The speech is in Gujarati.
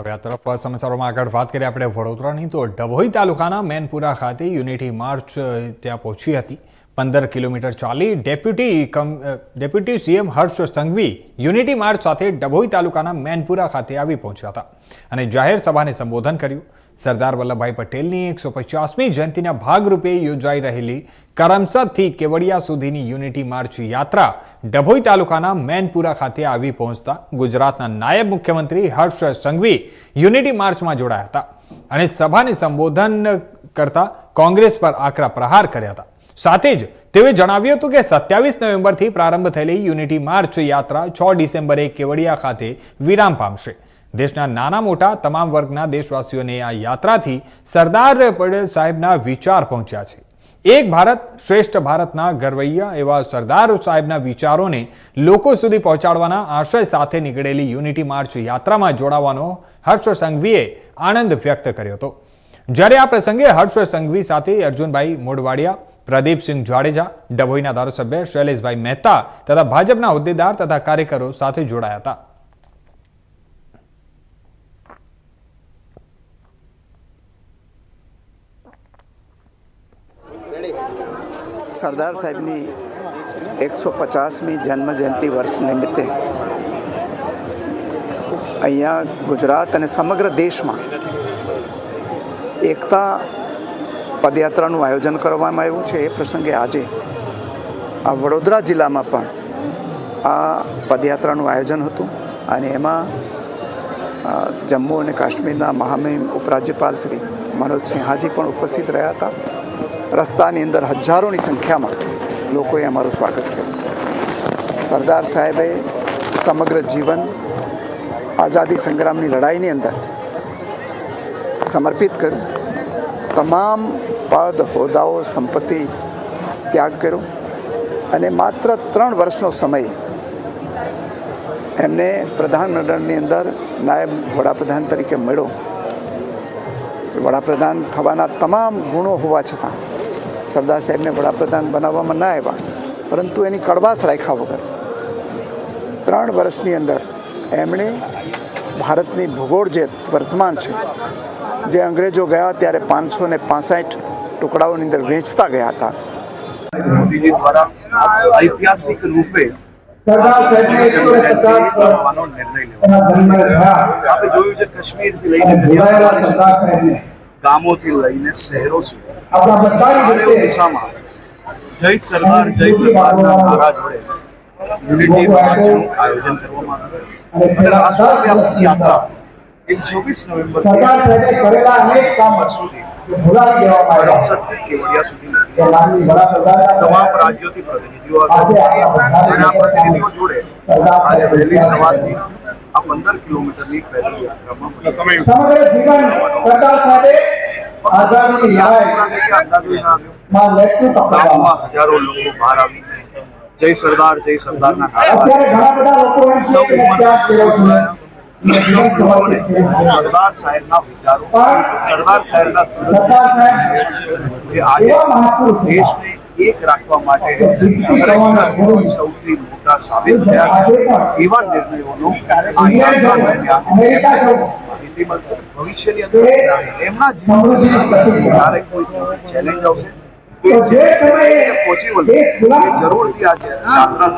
હવે આ તરફ સમાચારોમાં આગળ વાત કરીએ. આપણે વડોદરાની તો ડભોઈ તાલુકાના મેનપુરા ખાતે યુનિટી માર્ચ ત્યાં પહોંચી હતી. પંદર કિલોમીટર ચાલી deputy cum deputy CM Harsh Sanghavi unity march સાથે ડભોઈ તાલુકાના મેનપુરા ખાતે આવી પહોંચ્યા હતા અને જાહેર સભાને સંબોધન કર્યું. સરદાર વલ્લભભાઈ પટેલની એકસો પચાસમી જયંતિના ભાગરૂપે યોજાઈ રહેલી કરમસદથી કેવડિયા સુધીની યુનિટી માર્ચ યાત્રા ડભોઈ તાલુકાના મેનપુરા ખાતે આવી પહોંચતા ગુજરાતના નાયબ મુખ્યમંત્રી હર્ષ સંઘવી યુનિટી માર્ચમાં જોડાયા હતા અને સભાને સંબોધન કરતા કોંગ્રેસ પર આકરા પ્રહાર કર્યા હતા. સાથે જ તેઓએ જણાવ્યું હતું કે સત્યાવીસ નવેમ્બરથી પ્રારંભ થયેલી યુનિટી માર્ચ યાત્રા છ ડિસેમ્બરે કેવડિયા ખાતે વિરામ પામશે. દેશના નાના મોટા તમામ વર્ગના દેશવાસીઓને આ યાત્રાથી સરદાર પટેલ સાહેબના વિચાર પહોંચ્યા છે. એક ભારત શ્રેષ્ઠ ભારતના ગરવૈયા એવા સરદાર સાહેબના વિચારોને લોકો સુધી પહોંચાડવાના આશય સાથે નીકળેલી યુનિટી માર્ચ યાત્રામાં જોડાવાનો હર્ષ સંઘવીએ આનંદ વ્યક્ત કર્યો હતો. જ્યારે આ પ્રસંગે હર્ષ સંઘવી સાથે અર્જુનભાઈ મોડવાડિયા પ્રદીપસિંહ જાડેજા, ડભોઈના ધારાસભ્ય શૈલેષભાઈ મહેતા તથા ભાજપના હોદ્દેદાર તથા કાર્યકરો સાથે જોડાયા હતા. સરદાર સાહેબની એકસો પચાસમી જન્મ જયંતિ વર્ષ નિમિત્તે અહીંયા ગુજરાત અને સમગ્ર દેશમાં એકતા પદયાત્રાનું આયોજન કરવામાં આવ્યું છે એ પ્રસંગે આજે આ વડોદરા જિલ્લામાં પણ આ પદયાત્રાનું આયોજન હતું અને એમાં જમ્મુ અને કાશ્મીરના મહામહિમ ઉપરાજ્યપાલ શ્રી મનોજ સિંહાજી પણ ઉપસ્થિત રહ્યા હતા. રસ્તાની અંદર હજારોની સંખ્યામાં લોકોએ અમારું સ્વાગત કર્યું. સરદાર સાહેબે સમગ્ર જીવન આઝાદી સંગ્રામની લડાઈની અંદર સમર્પિત કર્યું. તમામ પદ હોદ્દાઓ સંપત્તિ ત્યાગ કર્યો. અને માત્ર ત્રણ વર્ષનો સમય એમને પ્રધાનમંડળની અંદર નાયબ વડાપ્રધાન તરીકે મળ્યો. વડાપ્રધાન થવાના તમામ ગુણો હોવા છતાં સરદાર સાહેબને વડાપ્રધાન બનાવવામાં ના આવ્યા, પરંતુ એની કડવાશ રાખ્યા વગર ત્રણ વર્ષની અંદર એમણે ભારતની ભૂગોળ જે વર્તમાન છે, જે અંગ્રેજો ગયા ત્યારે પાંચસો ને ટુકડાઓની અંદર વેચતા ગયા હતા મોદીજી દ્વારા ઐતિહાસિક રૂપે બનાવવાનો નિર્ણય લેવાનો આપણે જોયું છે કાશ્મીરથી લઈને કન્યાકુમારી ગામોથી લઈને શહેરો સુધી ચારેય દિશામાં જય સરદાર જય સરદારના નારા જોડે યુનિટી માર્ચનું આયોજન કરવામાં આવ્યું અને રાષ્ટ્રવ્યાપી યાત્રા એક ચોવીસ નવેમ્બરથી ડિસેમ્બર સુધી કરમસદથી કેવડિયા સુધી તમામ રાજ્યોથી પ્રતિનિધિઓ અને પ્રતિનિધિઓ જોડે આજે વહેલી સવારથી આ પંદર કિલોમીટરની પેદલ યાત્રામાં સમગ્ર જીવન પ્રચાર સાથે આઝાદીની લડાઈ છે કે અંદાજો ના આવ્યો. માં નેતૃત્વ કરવામાં ગામમાં હજારો લોકો બહાર આવી. જય સરદાર જય સરદારના નારા સૌ સરદાર સાહેબના વિચારો, સરદાર સાહેબના જે આજે. દેશને એક રાખવા માટે ખરેખર સૌથી મોટા સાબિત થયા છે એવા નિર્ણયોનો દરમિયાન. માહિતી મળશે ભવિષ્યની અંદર એમના જીવનમાં ક્યારે કોઈ ચેલેન્જ આવશે કોઈ જરૂરથી આ યાત્રા